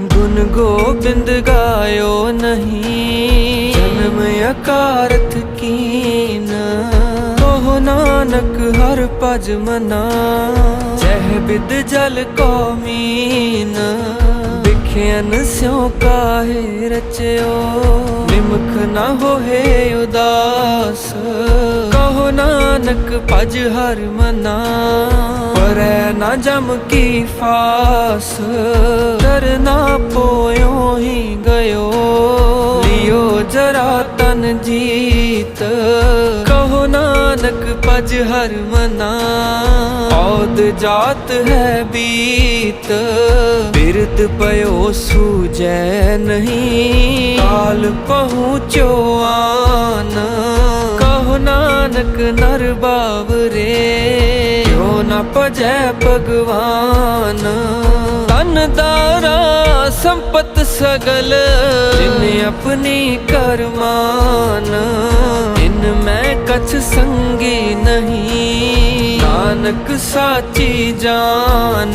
ਗੁਣ ਗੋਬਿੰਦ ਗਾਇਓ ਨਹੀਂ। ਜਨਮ ਅਕਾਰਥ ਕੀਨ। ਕਹੋ ਨਾਨਕ ਹਰ ਭਜ ਮਨਾ। ਜਹ ਬਿਦ ਜਲ ਕੋ ਮੀਨ ਵਿਖਿਆਨ ਸਿਉ ਕਾਹੇ ਰਚਿਓ? ਨਿਮਖ ਨਾ ਹੋਏ ਉਦਾਸ। ਕਹੋ ਨਾਨਕ, ਭਜ ਹਰ ਮਨਾ। ਪਰੈ ਨਾ ਜਮ ਕੀ ਫਾਸ। ਕਰਨਾ ਪੋਇਓ ਹੀ ਗਇਓ। ਲਿਓ ਜਰਾ ਤਨ ਜੀਤ। ਕਹੋ ਨਾਨਕ, ਭਜ ਹਰ ਮਨਾ। ਔਦ ਜਾਤ ਹੈ ਬੀਤ। ਬਿਰਤ ਪਇਓ ਸੂਜੈ ਨਹੀਂ। ਕਾਲ ਪਹੁੰਚੋ ਆਨ ਕਹੋ ਨਾਨਕ ਨਰ ਬਾਵਰੇ। ਕਿਉ ਨ ਭਜੈ ਭਗਵਾਨ। ਤਨ ਦਾਰਾ ਸੰਪਤ ਸਗਲ। ਜਿਨ ਆਪਣੀ ਕਰਮਾਨ। ਇਨ ਮੈਂ ਕਛ ਸੰਗੀ ਨਹੀਂ। ਨਾਨਕ ਸਾਚੀ ਜਾਨ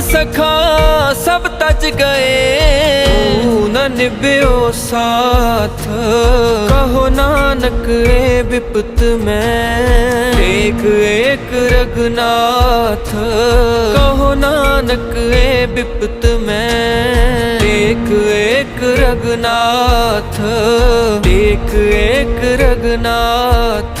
ਸਖਾ, ਸਭ ਤਜ ਗਏ। ਤੂੰ ਨ ਨਿਭਿਓ ਸਾਥ। ਕਹੋ ਨਾਨਕ, ਏ ਵਿਪਤ ਮੈਂ। ਏਕ ਏਕ ਰਗਨਾਥ ਕਹੋ ਨਾਨਕ, ਏ ਵਿਪਤ ਮੈਂ। ਏਕ ਏਕ ਰਗਨਾਥ ਏਕ ਏਕ ਰਗਨਾਥ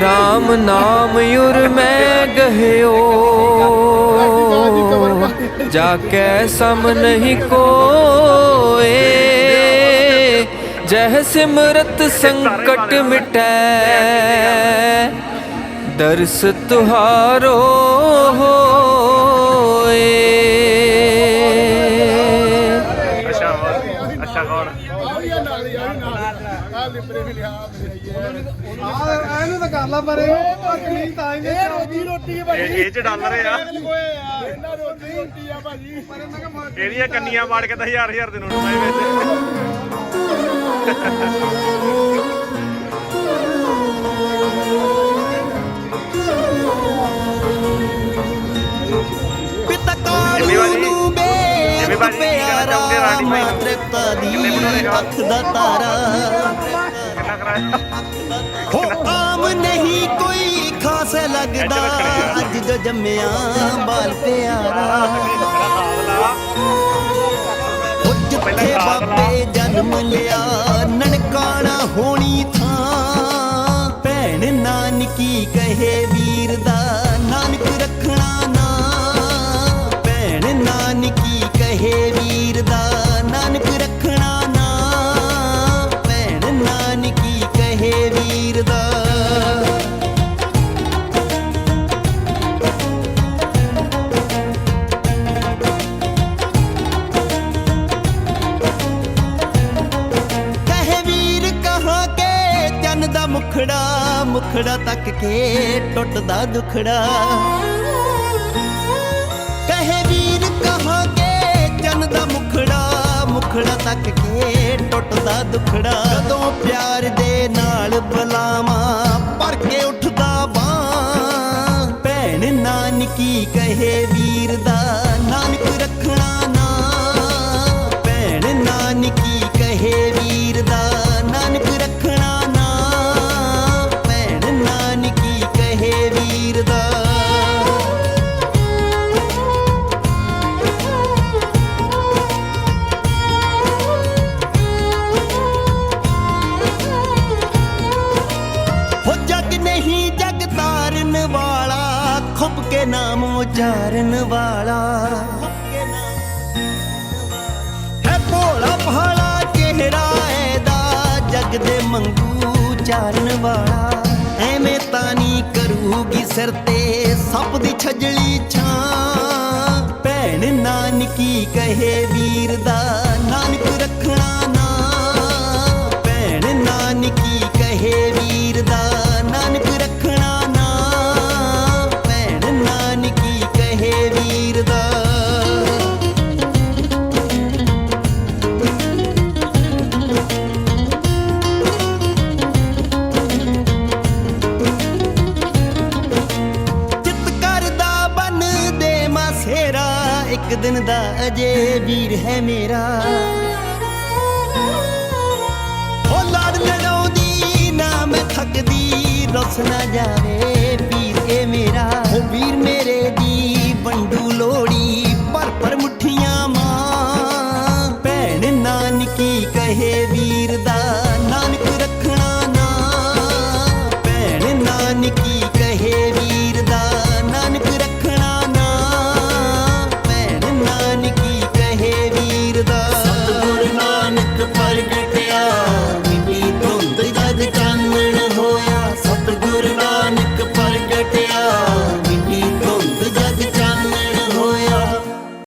ਰਾਮ ਨਾਮ ਯੁਰ ਮੈਂ ਗਹਿਓ। ਜਾ ਕੇ ਸਮ ਨਹੀਂ ਕੋਏ। ਜਹ ਸਿਮਰਤ ਸੰਕਟ ਮਿਟੈ। ਦਰਸ ਤੁਹਾਰੋ ਹੋ। ਇਹਨੂੰ ਤਾਂ ਕਰ ਲਾ ਪਰੇ ਕੀ ਤਾਂ ਇਹਨੇ ਰੋਜੀ ਰੋਟੀ ਹੈ ਇਹ ਇਹ ਚ ਡਾਲਰ ਆ ਇਹਨਾਂ ਰੋਜੀ ਰੋਟੀ ਆ ਭਾਜੀ ਪਰ ਮੈਂ ਕਿਹਾ ਇਹਦੀਆਂ ਕੰਨੀਆਂ ਪਾੜ ਕੇ ਤਾਂ ਹਜ਼ਾਰ ਹਜ਼ਾਰ ਦੇ ਨੋਟ ਪਾਏ ਵਿੱਚ ਕੀ ਪਿਆਰਾ ਕਿੰਨੇ ਦੀ ਆ? ਅੱਖ ਦਾ ਤਾਰਾ। ਕਿੰਨਾ ਕਰਾਇਆ ਹੋ ਆਮ ਨਹੀਂ ਕੋਈ ਖਾਸ ਲੱਗਦਾ। ਅੱਜ ਜੋ ਜੰਮਿਆ ਬਾਲ ਪਿਆਰਾ। ਜਿੱਥੇ ਬਾਬੇ ਜਨਮ ਲਿਆ। ਮੁਖੜਾ ਮੁਖੜਾ ਤੱਕ ਕੇ ਟੁੱਟਦਾ ਦੁਖੜਾ। ਕਹੇ ਵੀਰ, ਕਹਾਂਗੇ ਜਨ ਦਾ ਮੁਖੜਾ ਮੁਖੜਾ ਤੱਕ ਕੇ ਟੁੱਟਦਾ ਦੁਖੜਾ। ਕਦੋਂ ਪਿਆਰ ਦੇ ਨਾਲ ਬਲਾਵਾ, ਪਰ ਕੇ ਉੱਠਦਾ ਬਾਂ ਭੈਣ ਨਾਨਕੀ ਕਹੇ ਵੀਰ ਦਾ ਕੇ ਨਾਮ ਉਚਾਰਨ ਵਾਲਾ। ਹੈ ਭੋਲਾ ਭਾਲਾ ਚਿਹਰਾ ਇਹਦਾ, ਜਗ ਦੇ ਮੰਗੂ ਚਾਰਨ ਵਾਲਾ। ਐਵੇਂ ਤਾਂ ਨਹੀਂ ਕਰੂਗੀ ਸਿਰ ਤੇ ਸੱਪ ਦੀ ਛਜਲੀ ਛਾਂ। ਭੈਣ ਨਾਨਕੀ ਕਹੇ ਵੀਰ ਦਾ, ਨਾਨਕ ਰੱਖਣਾ ਅਜੇ ਵੀਰ ਹੈ ਮੇਰਾ। ਹੋ ਲੜ ਲੜਾਉਂਦੀ ਨਾ ਮੈਂ ਥੱਕਦੀ, ਰਸ ਨਾ ਜਾਵੇ ਵੀਰ ਏ ਮੇਰਾ। ਵੀਰ ਮੇਰੇ ਦੀ ਵੰਡੂ ਲੋੜੀ ਪਰ ਪਰ ਮੁੱਠੀਆਂ ਮਾਂ ਭੈਣ ਨਾਨਕੀ ਕਹੇ ਵੀਰ ਦਾ, ਨਾਨਕ